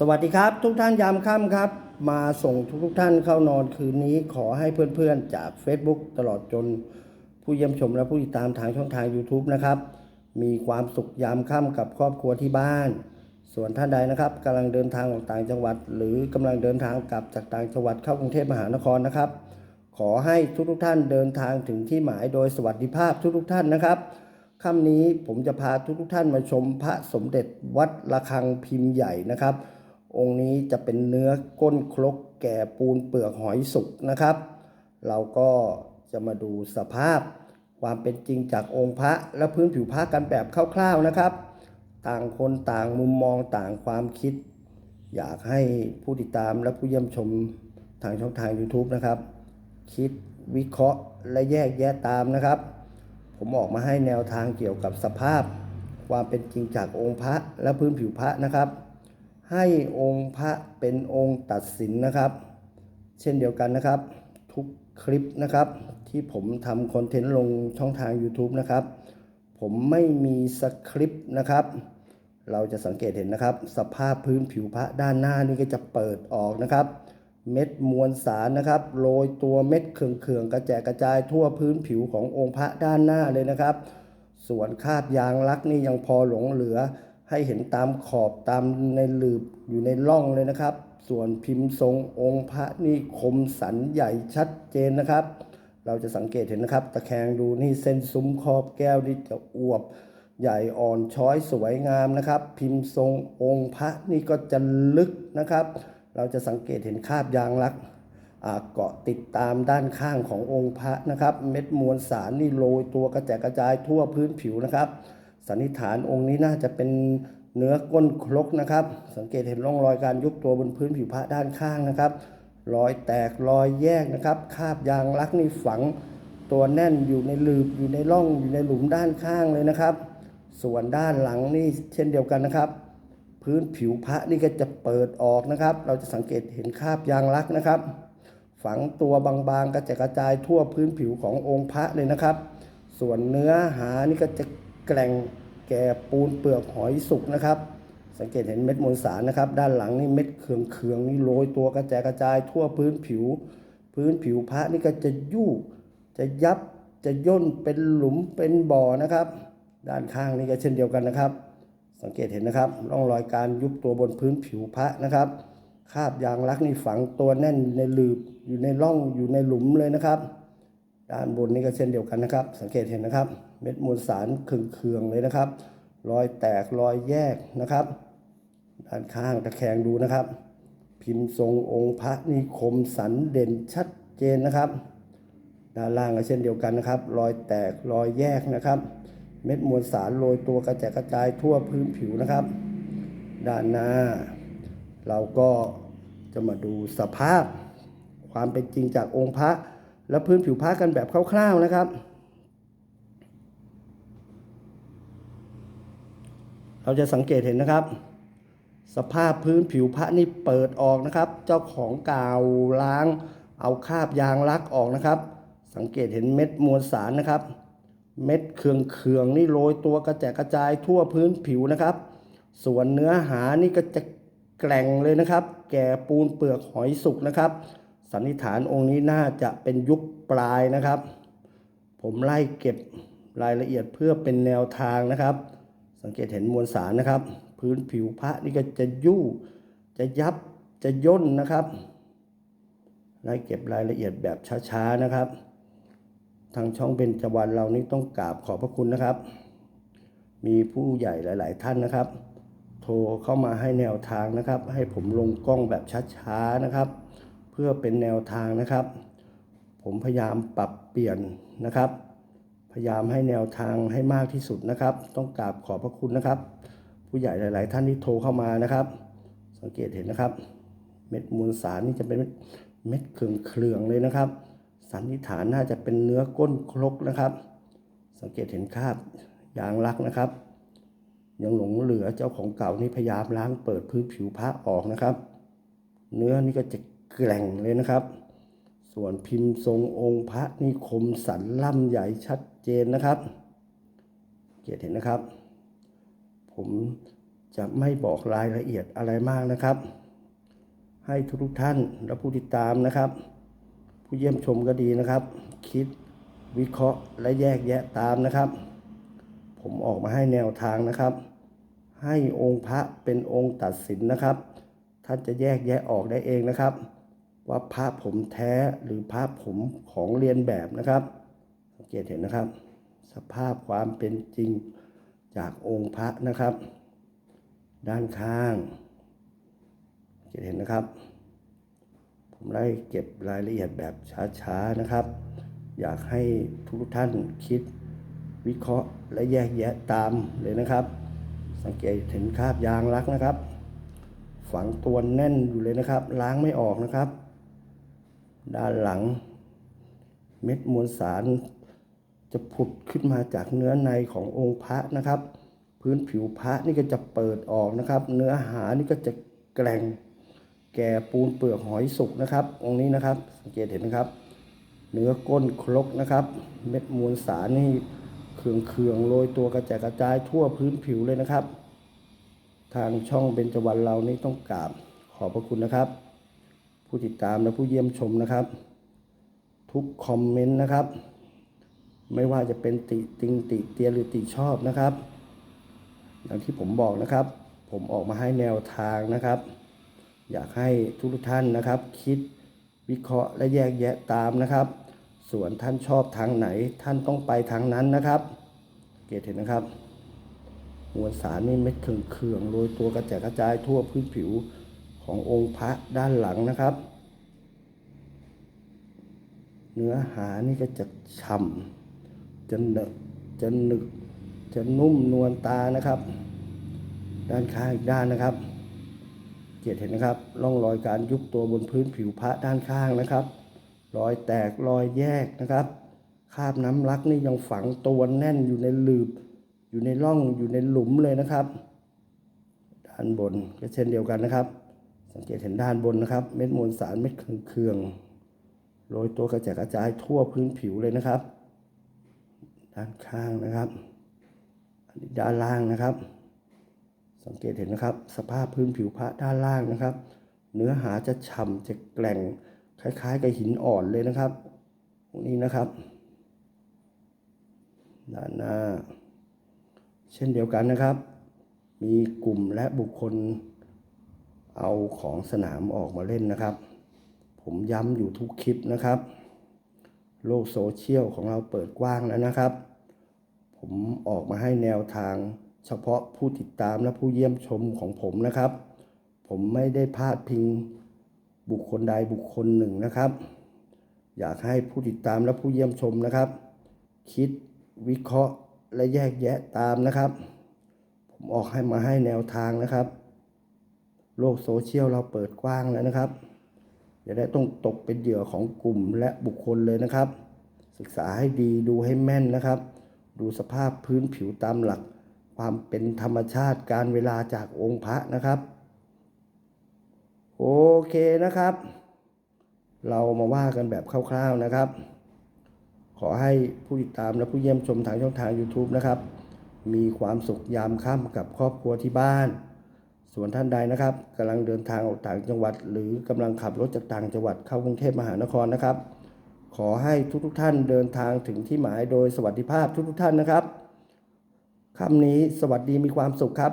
สวัสดีครับ ทุกท่านยามค่ำครับ มาส่งทุกทุกท่านเข้านอนคืนนี้ขอให้เพื่อนๆ จาก Facebook ตลอดจน ผู้เยี่ยมชมและผู้ติดตามทางช่องทาง YouTube นะครับ มีความสุขยามค่ำกับครอบครัวที่บ้าน ส่วนท่านใดนะครับกำลังเดินทางออกต่างจังหวัด หรือกำลังเดินทางกลับจากต่างจังหวัดเข้ากรุงเทพมหานครนะครับ ขอให้ทุกๆท่านเดินทางถึงที่หมายโดยสวัสดิภาพทุกๆท่านนะครับค่ำนี้ผมจะพาทุกๆท่านมาชมพระสมเด็จวัดระฆังพิมพ์ใหญ่นะครับ องค์นี้จะเป็นเนื้อก้นครกแก่ปูนเปลือกหอยสุกนะครับ เราก็จะมาดูสภาพความเป็นจริงจากองค์พระและพื้นผิวพระกันแบบคร่าวๆนะครับ ต่างคนต่างมุมมองต่างความคิด อยากให้ผู้ติดตามและผู้เยี่ยมชมทางช่องทาง YouTube นะครับ คิดวิเคราะห์และแยกแยะตามนะครับ ผมออกมาให้แนวทางเกี่ยวกับสภาพ ความเป็นจริงจากองค์พระและพื้นผิวพระนะครับ ให้องค์พระเป็นองค์ตัดสินนะครับ เช่นเดียวกันนะครับ ทุกคลิปนะครับ ที่ผมทำคอนเทนต์ลงช่องทาง YouTube นะครับ ผมไม่มีสคริปต์นะครับ เราจะสังเกตเห็นนะครับ สภาพพื้นผิวพระด้านหน้านี่ก็จะเปิดออกนะครับ เม็ดมวลสารนะครับโรยตัวเม็ดเขื่องๆกระแจกกระจายทั่วพื้นผิวขององค์พระด้านหน้าเลยนะครับ ส่วนคาบยางลักนี่ยังพอหลงเหลือ ให้เห็นตามขอบตามในหลืบอยู่ในร่องเลยนะครับ ส่วนพิมพ์ทรงองค์พระนี่คมสันใหญ่ชัดเจนนะครับ เราจะสังเกตเห็นนะครับ ตะแคงดูนี่เส้นซุ้มขอบแก้วนี่จะอวบ ใหญ่อ่อนช้อยสวยงามนะครับ พิมพ์ทรงองค์พระนี่ก็จะลึกนะครับ เราจะสังเกตเห็นคาบยางลักเกาะติดตามด้านข้างขององค์พระนะครับ เม็ดมวลสารนี่โรยตัวกระจายกระจายทั่วพื้นผิวนะครับ สันนิษฐานองค์นี้น่าจะเป็นเนื้อก้นครกนะครับ สังเกตเห็นร่องรอยการยุบตัวบนพื้นผิวพระด้านข้างนะครับ รอยแตกรอยแยกนะครับ คาบยางลักนี่ฝังตัวแน่นอยู่ในหลืบอยู่ในร่องอยู่ในหลุมด้านข้างเลยนะครับ ส่วนด้านหลังนี่เช่นเดียวกันนะครับ พื้นผิวพระนี่ก็จะเปิดออกนะครับ เราจะสังเกตเห็นคาบยางลักนะครับ ฝังตัวบางๆกระจายกระจายทั่วพื้นผิวขององค์พระเลยนะครับ ส่วนเนื้อหานี่ก็จะ แกร่งแก่ปูนเปลือกหอยสุกนะครับ สังเกตเห็นเม็ดมวลสารนะครับ ด้านหลังนี่เม็ดเคืองๆนี่โรยตัวกระจายกระจายทั่วพื้นผิว พื้นผิวพระนี่ก็จะยุบจะยับจะย่นเป็นหลุมเป็นบ่อนะครับ ด้านข้างนี่ก็เช่นเดียวกันนะครับ สังเกตเห็นนะครับร่องรอยการยุบตัวบนพื้นผิวพระนะครับคาบยางลักนี่ฝังตัวแน่นในหลืบอยู่ในร่องอยู่ในหลุมเลยนะครับ ด้านบนนี่ก็เช่นเดียวกันนะครับ สังเกตเห็นนะครับ เม็ดมวลสารเคืองๆเลยนะครับ รอยแตกรอยแยกนะครับ ด้านข้างตะแคงดูนะครับ พิมพ์ทรงองค์พระนี่คมสันเด่นชัดเจนนะครับ ด้านล่างก็เช่นเดียวกันนะครับ รอยแตกรอยแยกนะครับ เม็ดมวลสารโรยตัวกระจายกระจายทั่วพื้นผิวนะครับ ด้านหน้า เราก็จะมาดูสภาพความเป็นจริงจากองค์พระ และพื้นผิวพระกันแบบคร่าวๆนะครับ เราจะสังเกตเห็นนะครับ สภาพพื้นผิวพระนี่เปิดออกนะครับ เจ้าของกาวล้าง เอาคราบยางลักออกนะครับ สังเกตเห็นเม็ดมวลสารนะครับ เม็ดเคืองๆนี่โรยตัวกระจายกระจายทั่วพื้นผิวนะครับ ส่วนเนื้อหานี่ก็จะแกร่งเลยนะครับ แก่ปูนเปลือกหอยสุกนะครับ สันนิษฐานองค์นี้น่าจะเป็นยุคปลายนะครับ ผมไล่เก็บรายละเอียดเพื่อเป็นแนวทางนะครับ สังเกตเห็นมวลสารนะครับ พื้นผิวพระนี่ก็จะยู่จะยับจะย่นนะครับไล่เก็บรายละเอียดแบบช้าๆนะครับ ทางช่องเป็นจวันเรานี่ต้องกราบขอบพระคุณนะครับ มีผู้ใหญ่หลาย ๆ ท่านนะครับ โทรเข้ามาให้แนวทางนะครับ ให้ผมลงกล้องแบบช้าๆนะครับ เพื่อเป็นแนวทางนะครับ ผมพยายามปรับเปลี่ยนนะครับ พยายามให้แนวทางให้มากที่สุดนะครับ ต้องกราบขอบพระคุณนะครับ ผู้ใหญ่หลาย ๆ ท่านที่โทรเข้ามานะครับ สังเกตเห็นนะครับ เม็ดมวลสารนี่จะเป็นเม็ดเครืองๆเลยนะครับ สันนิษฐานน่าจะเป็นเนื้อก้นครกนะครับ สังเกตเห็นคราบยางลักนะครับ ยังหลงเหลือเจ้าของเก่านี่พยายามล้างเปิดพื้นผิวพระออกนะครับ เนื้อนี่ก็จะ แกร่งเลยนะครับ ส่วนพิมพ์ทรงองค์พระนี่คมสันล่ำใหญ่ชัดเจนนะครับ เกียรติเห็นนะครับ ผมจะไม่บอกรายละเอียดอะไรมากนะครับ ให้ทุกท่านและผู้ติดตามนะครับ ผู้เยี่ยมชมก็ดีนะครับ คิดวิเคราะห์และแยกแยะตามนะครับ ผมออกมาให้แนวทางนะครับ ให้องค์พระเป็นองค์ตัดสินนะครับ ท่านจะแยกแยะออกได้เองนะครับ ว่าพระผมแท้หรือพระผมของเรียนแบบนะครับ สังเกตเห็นนะครับ สภาพความเป็นจริงจากองค์พระนะครับ ด้านข้างสังเกตเห็นนะครับ ผมได้เก็บรายละเอียดแบบช้าๆนะครับ อยากให้ทุกท่านคิดวิเคราะห์และแยกแยะตามเลยนะครับ สังเกตเห็นคราบยางรักนะครับ ฝังตัวแน่นอยู่เลยนะครับ ล้างไม่ออกนะครับ ด้านหลัง เม็ดมวลสารจะผุดขึ้นมาจากเนื้อในขององค์พระนะครับ พื้นผิวพระนี่ก็จะเปิดออกนะครับ เนื้อหานี่ก็จะแกร่งแก่ปูนเปลือกหอยสุกนะครับองค์นี้นะครับ สังเกตเห็นนะครับ เนื้อก้นครกนะครับ เม็ดมวลสารนี่เคืองเคืองๆโรยตัวกระจายกระจายทั่วพื้นผิวเลยนะครับ ทางช่องเบญจวรรณเรานี่ต้องกราบขอบพระคุณนะครับ ผู้ติดตามและผู้เยี่ยมชมนะครับ ทุกคอมเมนต์นะครับ ไม่ว่าจะเป็นติติงติเตียนหรือติชอบนะครับอย่างที่ผมบอกนะครับ ผมออกมาให้แนวทางนะครับ อยากให้ทุกท่านนะครับ คิดวิเคราะห์และแยกแยะตามนะครับ ส่วนท่านชอบทางไหน ท่านต้องไปทางนั้นนะครับ เกตเห็นนะครับมวลสารนี่เม็ดเคืองๆโรยตัวกระจายกระจายทั่วพื้นผิว ขององค์พระด้านหลังนะครับ เนื้อหานี่ก็จะฉ่ำจะเนอะจะหนึกจะนุ่มนวลตานะครับ ด้านข้างอีกด้านนะครับเกียรติเห็นนะครับร่องรอยการยุบตัวบนพื้นผิวพระด้านข้างนะครับ รอยแตกรอยแยกนะครับคราบน้ำลักนี่ยังฝังตัวแน่นอยู่ในหลืบ อยู่ในร่องอยู่ในหลุมเลยนะครับ ด้านบนก็เช่นเดียวกันนะครับ สังเกตเห็นด้านบนนะครับ เม็ดมวลสารเม็ดเคืองๆโรยตัวกระจายกระจายทั่วพื้นผิวเลยนะครับ ด้านข้างนะครับอันนี้ด้านล่างนะครับ สังเกตเห็นนะครับ สภาพพื้นผิวพระด้านล่างนะครับ เนื้อหาจะฉ่ำจะแกร่งคล้ายๆกับหินอ่อนเลยนะครับตรงนี้นะครับ ด้านหน้า เช่นเดียวกันนะครับ มีกลุ่มและบุคคล เอาของสนามออกมาเล่นนะครับ ผมย้ำอยู่ทุกคลิปนะครับ โลกโซเชียลของเราเปิดกว้างแล้วนะครับ ผมออกมาให้แนวทางเฉพาะผู้ติดตามและผู้เยี่ยมชมของผมนะครับ ผมไม่ได้พาดพิงบุคคลใดบุคคลหนึ่งนะครับ อยากให้ผู้ติดตามและผู้เยี่ยมชมนะครับ คิดวิเคราะห์และแยกแยะตามนะครับ ผมออกให้มาให้แนวทางนะครับ โลกโซเชียลเราเปิดกว้างแล้วนะครับ อย่าได้ต้องตกเป็นเหยื่อของกลุ่มและบุคคลเลยนะครับ ศึกษาให้ดีดูให้แม่นนะครับ ดูสภาพพื้นผิวตามหลัก ความเป็นธรรมชาติการเวลาจากองค์พระนะครับ โอเคนะครับ เรามาว่ากันแบบคร่าวๆนะครับ ขอให้ผู้ติดตามและผู้เยี่ยมชมทางช่องทาง YouTube นะครับ มีความสุขยามค่ำกับครอบครัวที่บ้าน ส่วนท่านใดนะครับกำลังเดินทางออกต่างจังหวัด หรือกำลังขับรถจากต่างจังหวัดเข้ากรุงเทพมหานครนะครับ ขอให้ทุกๆท่านเดินทางถึงที่หมายโดยสวัสดิภาพทุกๆท่านนะครับคำนี้สวัสดีมีความสุขครับ